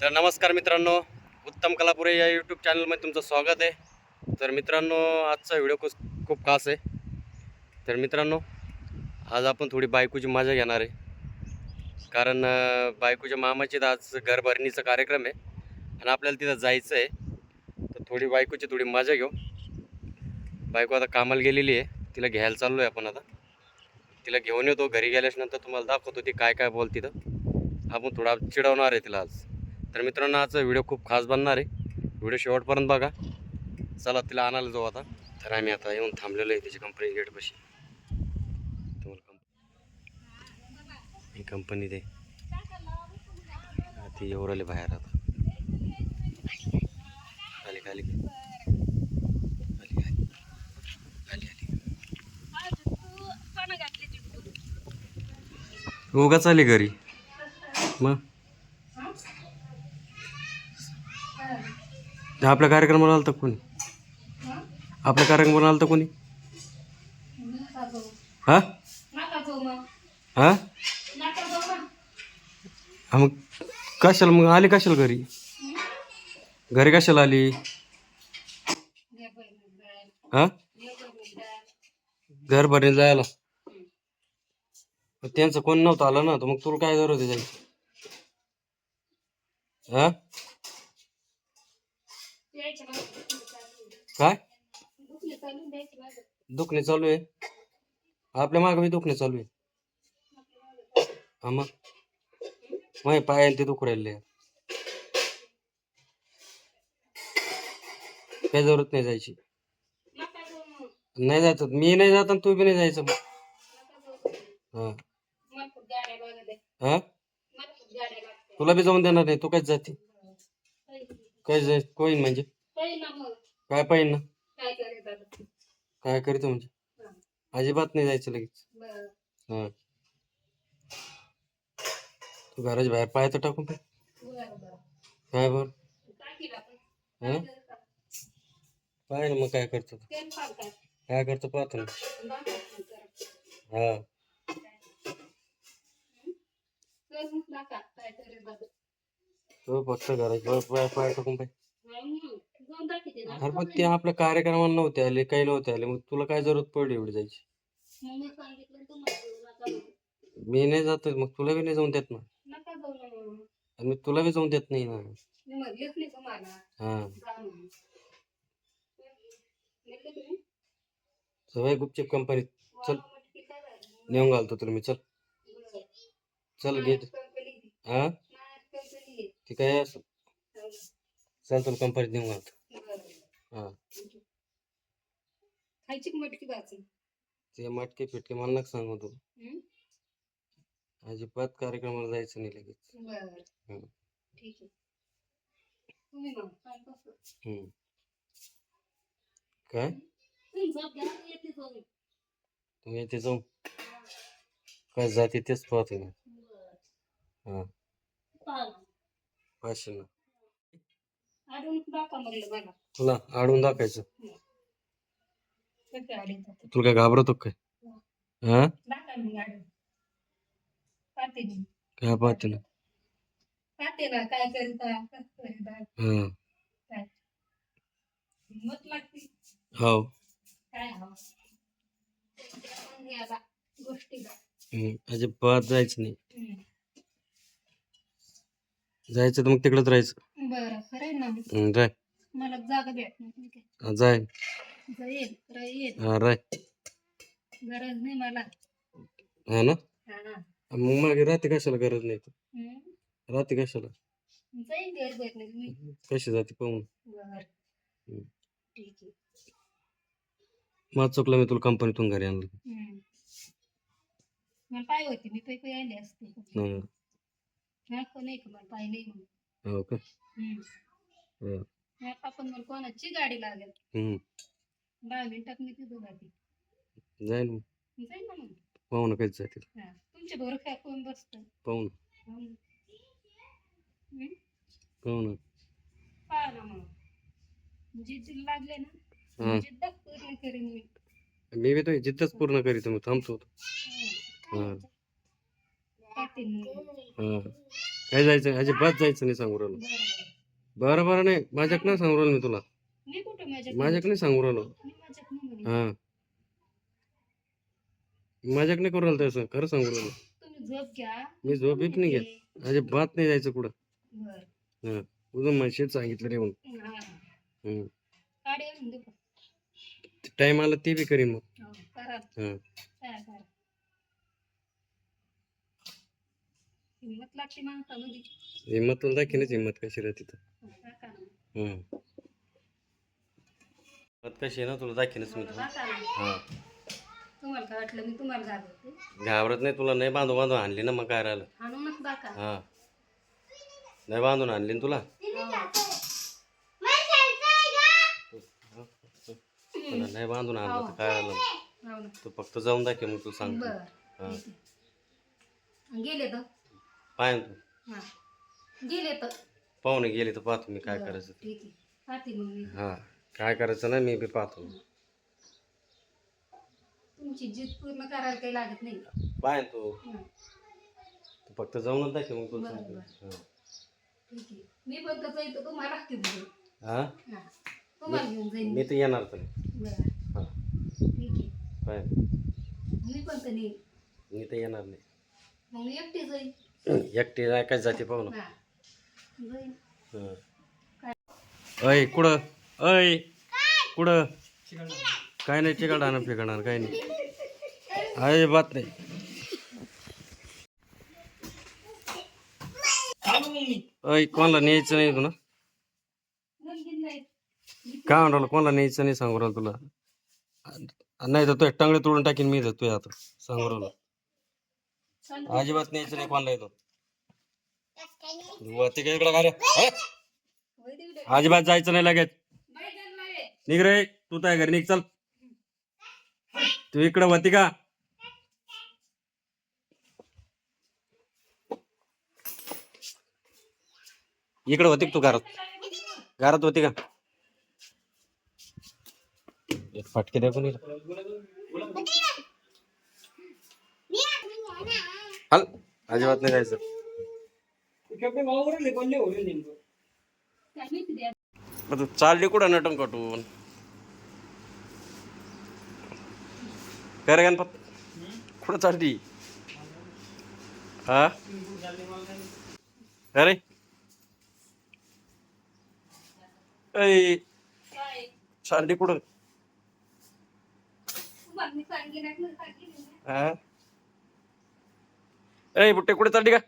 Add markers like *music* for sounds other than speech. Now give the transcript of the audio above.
तर नमस्कार मित्रांनो उत्तम कलापुरे या यूट्यूब चॅनलमध्ये तुमचं स्वागत आहे. तर मित्रांनो आजचा व्हिडिओ खूप खूप खास आहे. तर मित्रांनो आज आपण थोडी बायकोची मजा घेणार आहे. कारण बायकोच्या मामाची तर आज घरभरणीचा कार्यक्रम आहे. आणि आपल्याला तिथं जायचं आहे तर थोडी बायकोची थोडी मजा घेऊ. बायको आता कामाला गेलेली आहे. तिला घ्यायला चाललो आहे आपण आता. तिला घेऊन येतो. घरी गेल्याच्यानंतर तुम्हाला दाखवतो ती काय काय बोल तिथं आपण थोडा चिडवणार आहे तिला आज. तर मित्रांनो आजचा व्हिडिओ खूप खास बनणार आहे. व्हिडिओ शेवटपर्यंत बघा. चला तिला आणायला जाऊ आता. तर आम्ही आता येऊन थांबलेलो आहे त्याची कंपनी गेटपाशी तुम्हाला कंपनी कंपनी दे ती. येऊ राहिली बाहेर आता. खाली खाली खाली खाली खाली खाली उगाच आली घरी. मग ते आपल्या कार्यक्रमाला आलं तर कोणी? आपल्या कार्यक्रमाला आलं तर कोणी? हा? हा? मग कशाला? मग आली कशाला घरी? घरी कशाला आली? हा? घर भरणे जायला. मग त्यांचं कोण नव्हतं आलं ना तर मग तुला काय जरूर होते जायचं? हा? काय? दुखणे चालू आहे आपल्या मागे बी दुखणे चालू आहे. हा मग? पाय ते दुख राहिले काय जरूरत नाही जायची. नाही जायचं मी नाही जात तू बी नाही जायचं हा. हा? तुला बी जाऊन देणार नाही तू काय जाते? काय जाय कोईन म्हणजे? काय पाहिजे ना काय करतो म्हणजे? अजिबात नाही जायचं लगेच. हा. तू घराच्या बाहेर पाय तर टाकून पाय काय बर? हा? पाय ना मग काय करतो काय? करतो पाहतो ना. हा. तो फक्त घराच्या बाहेर पाय पाय टाकून पाय अरे पण ते आपल्या कार्यक्रमाला नव्हते आले काही नव्हते आले. मग तुला काय जरूरत पडली एवढी जायची? मी नाही जात मग तुला बी नाही जाऊन देत ना? आणि मी तुला बी जाऊन देत नाही ना? हा. सवय गुपचूप कंपनीत चल. नेऊन घालतो तुला मी. चल. चल गेट. हा? ते काय असं? चल तुला कंपनीत नेऊन घालतो. हा खायची मटकी भाजी ते मटके फिटके मला नका सांगू तू हम्म? अजिबात कार्यक्रमाला जायचं नाही लगेच बर हम्म. ठीक आहे तुम्ही मग काय कसं? हम्म. काय तुम्ही झोप घ्या, मी येते. तुम्ही जाऊन काय जाते तेच पाहतो मी बर. हा ना तुला आडून दाखायचं. दाखवा. तुला काय घाबरतो काय? हा. मी. काय पाहते ना. काय करता हा. हो. अजिबात जायचं नाही. जायचं तर मग तिकडेच राहायचं. बरं. खरं आहे ना मला जागा भेट नाही हा, जाय. जाईल राहील हा राय. गरज नाही मला. हा ना? हा मग मागे रात्री कशाला गरज नाही तर हम्म. रात्री कशाला? जाईल घर भेट नाही मी. कशी जाते पाहून? बर. ठीक आहे. माझं चुकलं मी तुला कंपनीतून घरी आणलं. मला पाय होती मी पैसे आले असते. हं. हा कोण नाही का मला पाय नाही म्हणून. हो का? हम्म. हं. कोणाची गाडी लागेल? मग. जाईल ना मग. पाहू ना कधी जातील. हा. तुमच्या बरोबर कोण बसतं? पाहू ना हम्म. हम्म? पाहू ना पहा ना मग. जिद्द लागले ना पूर्ण करीन मी. मी बी तो जिद्दच पूर्ण करीत मी थांबतो हा. हा. पाहते मी हा. काय जायचं? अजिबात जायचं नाही सांगू राहिलो. बरं. बरं बरं नाही. माझ्याकडे नाही सांगू राहिलो मी तुला. मी कुठं माझ्या माझ्याकडे नाही सांगू राहिलो. मी माझ्यात नाही म्हणे. हा. करू राहिलो तसं. खरं सांगू राहिलो. तुम्ही झोप घ्या. मी झोप येत नाही घेत. अजिबात नाही जायचं कुठं. बर. हा. तुझं सांगितलं रे मग हा. हम्म. काढे आणून दे पण. टाइम आला ते बी करीन मग. हो, करा. हा. करा करा. हिंमत लागते माणसामध्ये. हिंमत तुला दाखीनच हिंमत कशी राहते तिथं कशी आहे ना तुला दाखीनच मी. हा. तुम्हाला काय वाटलं मी तुम्हाला घाबरते घाबरत नाही तुला नाही बांधून बांधून आणली ना मग काय राहिलं हाणूनच दाखा हा. नाही बांधून आणली ना तुला. तुला नाही बांधून आणलं तर काय राहिलं हो ना. तू फक्त जाऊन दाखव मग तू सांग बर हा. गेले तर? पाय ना तू. हा. गेले तर? पाहुणे गेले तर पाहतो मी काय करायचं ते. ठीक आहे. पाहते मग मी. हा काय करायचं ना मी बी पाहतो. तुमची जिद पूर्ण करायला काही लागत नाही. पाय तू. हा, तू फक्त जाऊनच दाखव मग तू बरं, सांगतो. बरं. हा. ठीक आहे. मी पण तसं येतो तुम्हाला घेऊन जाईन हा? हा. तुम्हाला घेऊन जाईन. मी तर येणार तर नाही. बरं. हा. ठीक आहे. पाय मी पण तर नाही. मी तर येणार नाही. मग मी *clears throat* एकटी एकटी ऐकायच जाते पाहू ना. हा. अय कुठं? अय कुठं? काय नाही चिकडाना फेकणार काय नाही. अजिबात नाही अय कोणाला न्यायचं नाही तुला? काय म्हणतो कोणाला न्यायचं नाही सांगू राहिला तुला. नाही तर तो टांगडे तोडून टाकीन मी तुझ्या आता सांगू राहिला. अजिबात न्यायचं नाही कोणाला येतो वरती काय इकडं काय रे? अजिबात जायचं नाही लगेच. निघ रे तू तर घरी निघ चल. तू इकडं होती का? इकडं होती का तू घरात? घरात होती का? एक फटके द्या कोणी हल अजिबात नाही जायचं काय माहिती द्या. मग तू चालली कुठं नटून कटून गणपत कुठं चालली? हा? अरे? चालली कुठं. हा? ऐ बुट्टे कुठे चालली का